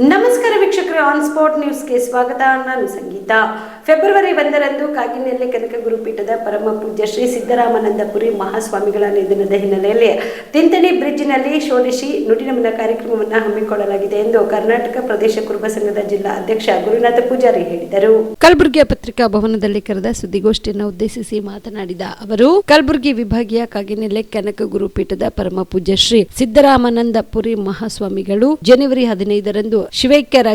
नमस्कार। ವೀಕ್ಷಕರೇ on spot ನ್ಯೂಸ್ಗೆ ಸ್ವಾಗತ. ನಾನು ಸಂಗೀತ. ಫೆಬ್ರವರಿ ಒಂದರಂದು ಕಾಗಿನೆಲೆ ಕನಕ ಗುರುಪೀಠದ ಪರಮ ಪೂಜ್ಯ ಶ್ರೀ ಸಿದ್ದರಾಮಾನಂದಪುರಿ ಮಹಾಸ್ವಾಮಿಗಳ ನಿಧನದ ಹಿನ್ನೆಲೆಯಲ್ಲಿ ತಿಂತಣಿ ಬ್ರಿಡ್ಜ್ನಲ್ಲಿ ಶೋಧಿಸಿ ನುಡಿನಮನ ಕಾರ್ಯಕ್ರಮವನ್ನು ಹಮ್ಮಿಕೊಳ್ಳಲಾಗಿದೆ ಎಂದು ಕರ್ನಾಟಕ ಪ್ರದೇಶ ಕುರುಬ ಸಂಘದ ಜಿಲ್ಲಾ ಅಧ್ಯಕ್ಷ ಗುರುನಾಥ ಪೂಜಾರಿ ಹೇಳಿದರು. ಕಲಬುರಗಿಯ ಪತ್ರಿಕಾ ಭವನದಲ್ಲಿ ಕರೆದ ಸುದ್ದಿಗೋಷ್ಠಿಯನ್ನು ಉದ್ದೇಶಿಸಿ ಮಾತನಾಡಿದ ಅವರು, ಕಲಬುರಗಿ ವಿಭಾಗೀಯ ಕಾಗಿನೆಲೆ ಕನಕ ಗುರುಪೀಠದ ಪರಮ ಪೂಜ್ಯ ಶ್ರೀ ಸಿದ್ದರಾಮಾನಂದಪುರಿ ಮಹಾಸ್ವಾಮಿಗಳು ಜನವರಿ ಹದಿನೈದರಂದು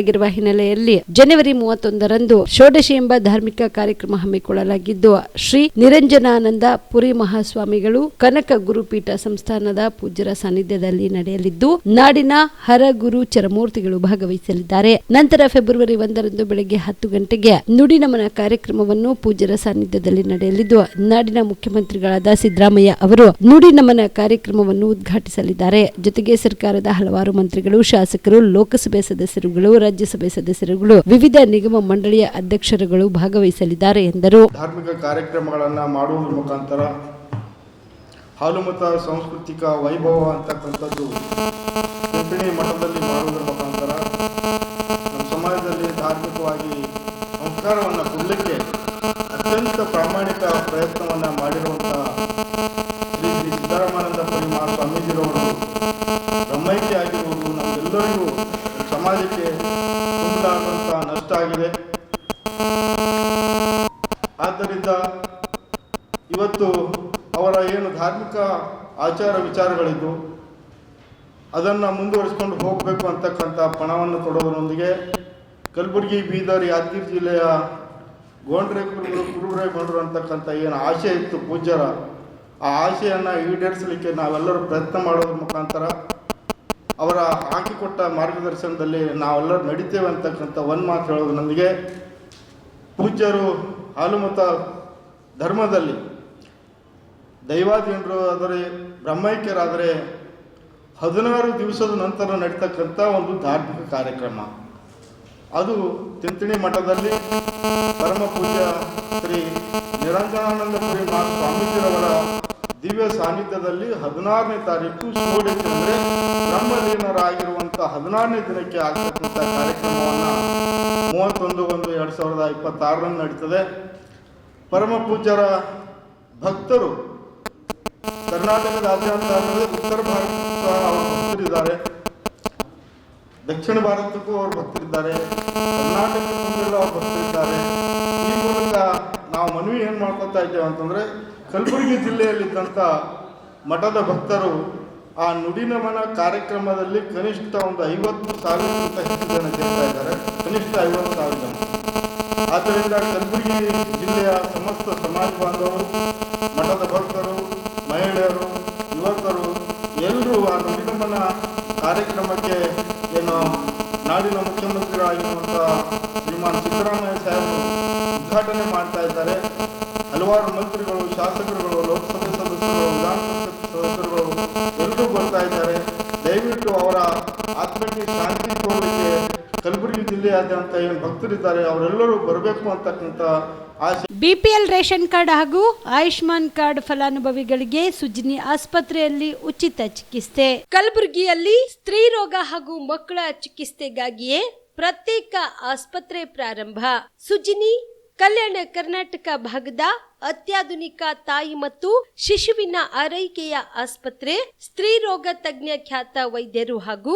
ಶಿವೈಕ್ಯರಾಗಿರುವ ಹಿನ್ನೆಲೆಯಲ್ಲಿ ಜನವರಿ ಮೂವತ್ತೊಂದರಂದು ಷೋಡಶಿ ಎಂಬ ಧಾರ್ಮಿಕ ಕಾರ್ಯಕ್ರಮ ಹಮ್ಮಿಕೊಳ್ಳಲಾಗಿದ್ದು, ಶ್ರೀ ನಿರಂಜನಾನಂದ ಪುರಿ ಮಹಾಸ್ವಾಮಿಗಳು ಕನಕ ಗುರುಪೀಠ ಸಂಸ್ಥಾನದ ಪೂಜ್ಯರ ಸಾನ್ನಿಧ್ಯದಲ್ಲಿ ನಡೆಯಲಿದ್ದು, ನಾಡಿನ ಹರಗುರು ಚರಮೂರ್ತಿಗಳು ಭಾಗವಹಿಸಲಿದ್ದಾರೆ. ನಂತರ ಫೆಬ್ರವರಿ ಒಂದರಂದು ಬೆಳಗ್ಗೆ ಹತ್ತು ಗಂಟೆಗೆ ನುಡಿನಮನ ಕಾರ್ಯಕ್ರಮವನ್ನು ಪೂಜ್ಯರ ಸಾನ್ನಿಧ್ಯದಲ್ಲಿ ನಡೆಯಲಿದ್ದು, ನಾಡಿನ ಮುಖ್ಯಮಂತ್ರಿಗಳಾದ ಸಿದ್ದರಾಮಯ್ಯ ಅವರು ನುಡಿನಮನ ಕಾರ್ಯಕ್ರಮವನ್ನು ಉದ್ಘಾಟಿಸಲಿದ್ದಾರೆ. ಜೊತೆಗೆ ಸರ್ಕಾರದ ಹಲವಾರು ಮಂತ್ರಿಗಳು, ಶಾಸಕರು, ಲೋಕಸಭೆ ಸದಸ್ಯರುಗಳು ರಾಜ್ಯಸಭೆ ಸದಸ್ಯರುಗಳು, ವಿವಿಧ ನಿಗಮ ಮಂಡಳಿಯ ಅಧ್ಯಕ್ಷರುಗಳು ಭಾಗವಹಿಸಲಿದ್ದಾರೆ ಎಂದರು. ಧಾರ್ಮಿಕ ಕಾರ್ಯಕ್ರಮಗಳನ್ನು ಮಾಡುವುದರ ಮುಖಾಂತರ ಹಾಲುಮತ ಸಾಂಸ್ಕೃತಿಕ ವೈಭವ ಅಂತಕ್ಕಂಥದ್ದು ಮಾಡುವುದರ ಮುಖಾಂತರ ಆದ್ದರಿಂದ ಇವತ್ತು ಅವರ ಏನು ಧಾರ್ಮಿಕ ಆಚಾರ ವಿಚಾರಗಳಿದ್ದು ಅದನ್ನು ಮುಂದುವರಿಸ್ಕೊಂಡು ಹೋಗಬೇಕು ಅಂತಕ್ಕಂಥ ಪಣವನ್ನು ಕೊಡೋದರೊಂದಿಗೆ ಕಲಬುರಗಿ, ಬೀದರ್, ಯಾದಗಿರಿ ಜಿಲ್ಲೆಯ ಗೋಂಡ್ರೆ ಕುರುಬರು ಕುರುಬರೇ ಗೊಂಡ್ರು ಅಂತಕ್ಕಂಥ ಏನು ಆಸೆ ಇತ್ತು ಪೂಜ್ಯರ, ಆ ಆಶೆಯನ್ನು ಈಡೇರಿಸಲಿಕ್ಕೆ ನಾವೆಲ್ಲರೂ ಪ್ರಯತ್ನ ಮಾಡೋದ್ರ ಮುಖಾಂತರ ಅವರ ಹಾಕಿಕೊಟ್ಟ ಮಾರ್ಗದರ್ಶನದಲ್ಲಿ ನಾವೆಲ್ಲರೂ ನಡಿತೇವೆ ಅಂತಕ್ಕಂಥ ಒಂದು ಮಾತು ಹೇಳೋದ್ರೊಂದಿಗೆ ಪೂಜ್ಯರು ಹಾಲುಮತ ಧರ್ಮದಲ್ಲಿ ದೈವಾಧೀನರು ಆದರೆ ಬ್ರಹ್ಮೈಕ್ಯರಾದರೆ ಹದಿನಾರು ದಿವಸದ ನಂತರ ನಡೀತಕ್ಕಂಥ ಒಂದು ಧಾರ್ಮಿಕ ಕಾರ್ಯಕ್ರಮ. ಅದು ತಿಂತಿಣಿ ಮಠದಲ್ಲಿ ಪರಮ ಪೂಜ್ಯ ಶ್ರೀ ನಿರಂಜನಾನಂದಪುರಿ ಮಾ ಸ್ವಾಮೀಜಿರವರ ದಿವ್ಯ ಸಾನ್ನಿಧ್ಯದಲ್ಲಿ ಹದಿನಾರನೇ ತಾರೀಕು ಅಂದರೆ ಬ್ರಹ್ಮಲೀನರಾಗಿರುವಂಥ ಹದಿನಾರನೇ ದಿನಕ್ಕೆ ಆಗ್ತಕ್ಕಂಥ ಕಾರ್ಯಕ್ರಮವನ್ನು ಮೂವತ್ತೊಂದು ಒಂದು ಎರಡು ಸಾವಿರದ ಇಪ್ಪತ್ತಾರರಂದು ನಡೀತದೆ. ಪರಮ ಪೂಜ್ಯರ ಭಕ್ತರು ಕರ್ನಾಟಕದಾದ್ಯಂತ ಉತ್ತರ ಭಾರತ ಅವರು ಭಕ್ತರಿದ್ದಾರೆ. ದಕ್ಷಿಣ ಭಾರತಕ್ಕೂ ಅವರು ಭಕ್ತರಿದ್ದಾರೆ. ಕರ್ನಾಟಕಕ್ಕೆಲ್ಲ ಅವರು ಭಕ್ತರಿದ್ದಾರೆ. ಈ ಮೂಲಕ ನಾವು ಮನವಿ ಏನು ಮಾಡ್ಕೊತಾ ಇದ್ದೇವೆ ಅಂತಂದರೆ, ಕಲಬುರಗಿ ಜಿಲ್ಲೆಯಲ್ಲಿದ್ದಂಥ ಮಠದ ಭಕ್ತರು ಆ ನುಡಿನಮನ ಕಾರ್ಯಕ್ರಮದಲ್ಲಿ ಕನಿಷ್ಠ ಒಂದು ಐವತ್ತು ಸಾವಿರಕ್ಕಿಂತ ಹೆಚ್ಚು ಜನ ಸೇರ್ತಾ ಇದ್ದಾರೆ. ಕನಿಷ್ಠ ಐವತ್ತು ಸಾವಿರ ಜನ. ಆದ್ದರಿಂದ ಕಲಬುರಗಿ ಜಿಲ್ಲೆಯ ಸಮಸ್ತ ಸಮಾಜ ಬಾಂಧವರು, ಮಠದ ಭಕ್ತರು, ಮಹಿಳೆಯರು, ಯುವಕರು ಎಲ್ಲರೂ ಆ ನುಡಿನಮನ ಕಾರ್ಯಕ್ರಮಕ್ಕೆ ಏನು ನಾಡಿನ ಮುಖ್ಯಮಂತ್ರಿಗಳಾಗಿರುವಂಥ ಶ್ರೀಮಾನ್ ಸಿದ್ದರಾಮಯ್ಯ ಸಾಹೇಬರು ಉದ್ಘಾಟನೆ ಮಾಡ್ತಾ ಇದ್ದಾರೆ. ಹಲವಾರು ಮಂತ್ರಿಗಳು, ಶಾಸಕರುಗಳು, ಲೋಕಸಭೆ ಸದಸ್ಯರು ವಿಧಾನ ಕೊಡಲಿಕ್ಕೆ ಕಲಬುರಗಿ ಜಿಲ್ಲೆಯಾದ್ಯಂತ ಏನು ಭಕ್ತರಿದ್ದಾರೆ, ಅವರೆಲ್ಲರೂ ಬರಬೇಕು ಅಂತಕ್ಕಂಥ ಬಿಪಿಎಲ್ ರೇಷನ್ ಕಾರ್ಡ್ ಹಾಗೂ ಆಯುಷ್ಮಾನ್ ಕಾರ್ಡ್ ಫಲಾನುಭವಿಗಳಿಗೆ ಸುಜಿನಿ ಆಸ್ಪತ್ರೆಯಲ್ಲಿ ಉಚಿತ ಚಿಕಿತ್ಸೆ. ಕಲಬುರಗಿಯಲ್ಲಿ ಸ್ತ್ರೀ ರೋಗ ಹಾಗೂ ಮಕ್ಕಳ ಚಿಕಿತ್ಸೆಗಾಗಿಯೇ ಪ್ರತ್ಯೇಕ ಆಸ್ಪತ್ರೆ ಪ್ರಾರಂಭ. ಸುಜಿನಿ, ಕಲ್ಯಾಣ ಕರ್ನಾಟಕ ಭಾಗದ ಅತ್ಯಾಧುನಿಕ ತಾಯಿ ಮತ್ತು ಶಿಶುವಿನ ಆರೈಕೆಯ ಆಸ್ಪತ್ರೆ, ಸ್ತ್ರೀ ರೋಗ ತಜ್ಞ ಖ್ಯಾತ ವೈದ್ಯರು ಹಾಗೂ